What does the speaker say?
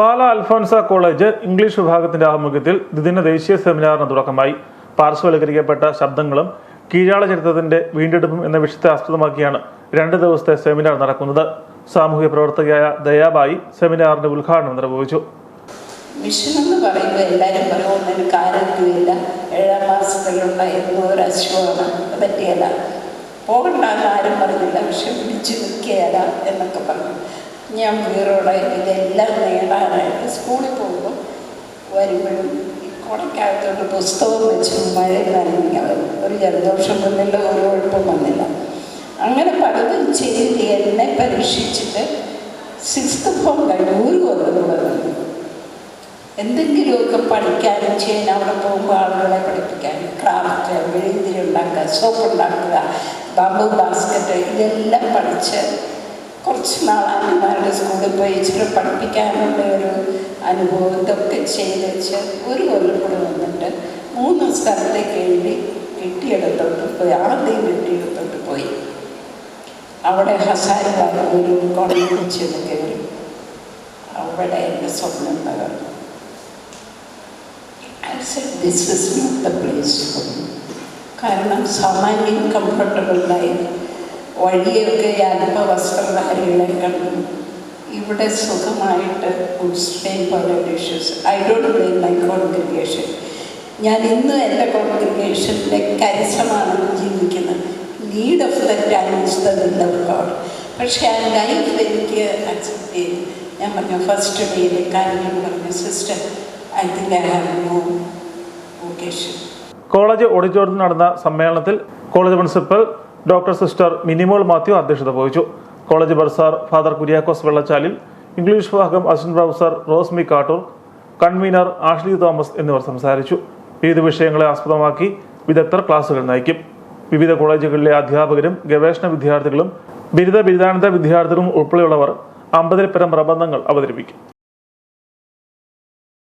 പാല Alphonsa college English വിഭാഗത്തിന്റെ ആഭിമുഖ്യത്തിൽ ദ്വിദിന ദേശീയ സെമിനാറിന് തുടക്കമായി. പാർശ്വവൽക്കരിക്കപ്പെട്ട ശബ്ദങ്ങളും കീഴാള ചരിത്രത്തിന്റെ വീണ്ടെടുപ്പും എന്ന വിഷയത്തെ ആസ്പദമാക്കിയാണ് രണ്ട് ദിവസത്തെ സെമിനാർ നടക്കുന്നത്. സാമൂഹ്യ പ്രവർത്തകയായ ദയാബായി സെമിനാറിന്റെ ഉദ്ഘാടനം നിർവഹിച്ചു. മിഷൻ എന്ന് പറയുമ്പോൾ എല്ലാവരും പറയും ഒന്നിന് ആരോഗ്യമില്ല ഏഴാം മാസത്തിലുണ്ടായിരുന്ന ഒരു അസുഖമാണ്. പറ്റിയല്ല പോകണ്ട എന്ന് ആരും പറഞ്ഞില്ല. പക്ഷെ പിടിച്ചു നിൽക്കുകയല്ല എന്നൊക്കെ പറഞ്ഞു. ഞാൻ വീറോടെ ഇതെല്ലാം സ്കൂളിൽ പോകുമ്പോൾ വരുമ്പോഴും കുടക്കകത്തോട്ട് പുസ്തകം വെച്ച് മഴ നനഞ്ഞ ഒരു ജലദോഷം വന്നില്ല ഒരു കുഴപ്പം വന്നില്ല. അങ്ങനെ പലതും ചെയ്ത് എന്നെ പരീക്ഷിച്ചിട്ട് സിക്സ്ത് ഫോം കഴിഞ്ഞ് ഒരു കൊല്ലം നിന്നു. എന്തെങ്കിലുമൊക്കെ പഠിക്കാനും ചെയ്യാൻ അവിടെ പോകുമ്പോൾ ആളുകളെ പഠിപ്പിക്കാനും ക്രാഫ്റ്റ് മെഴുകുതിരി ഉണ്ടാക്കുക സോപ്പ് ഉണ്ടാക്കുക ബാമ്പു ബാസ്ക്കറ്റ് ഇതെല്ലാം പഠിച്ച് കുറച്ച് നാൾ അമ്മമാരുടെ സ്കൂളിൽ പോയി ഇച്ചിരി പഠിപ്പിക്കാനുള്ള ഒരു അനുഭവം ഇതൊക്കെ ചെയ്ത് വെച്ച് ഒരു കൊല്ലം കൂടെ വന്നിട്ട് മൂന്ന് സ്ഥലത്തേക്ക് എഴുതി കിട്ടിയിടത്തോട്ട് പോയി. ആദ്യം കിട്ടിയിടത്തോട്ട് പോയി. അവിടെ ഹസാരിലായ ഒരു കോളേജിൽ കയറി അവിടെ എന്റെ സ്വപ്നം തകർന്നു. I said this is not the place for കാരണം സാമാന്യം കംഫർട്ടബിൾ ലൈഫ് വഴിയൊക്കെ അല്പ വസ്ത്രധാരികളെ കണ്ടു. ഇവിടെ സുഖമായിട്ട് ഗുഡ് പോലെ dishes I don't blame my congregation ഞാൻ ഇന്ന് എന്റെ കോൺഗ്രിഗേഷന്റെ കരിശമാണ് ജീവിക്കുന്നത്. Need of the times the will of God പക്ഷേ ആ ലൈഫ് എനിക്ക് അക്സെപ്റ്റ് ചെയ്തു. ഞാൻ പറഞ്ഞു ഫസ്റ്റ് ഡേയിലെ കാര്യം പറഞ്ഞു sister I think I have no vocation college ഓഡിറ്റോറിയത്തിൽ നടന്ന സമ്മേളനത്തിൽ college principal doctor sister Minimol Mathew അധ്യക്ഷത വഹിച്ചു. College bursar father Kuriakose Vellachalil English വിഭാഗം assistant professor Rosmi Kattoor convener Ashley Thomas എന്നിവർ സംസാരിച്ചു. വിവിധ വിഷയങ്ങളെ ആസ്പദമാക്കി വിദഗ്ധർ ക്ലാസുകൾ നയിക്കും. വിവിധ കോളേജുകളിലെ അധ്യാപകരും ഗവേഷണ വിദ്യാർത്ഥികളും ബിരുദ ബിരുദാനന്തര വിദ്യാർത്ഥികളും ഉൾപ്പെടെയുള്ളവർ അമ്പതിൽ പരം പ്രബന്ധങ്ങൾ അവതരിപ്പിക്കും.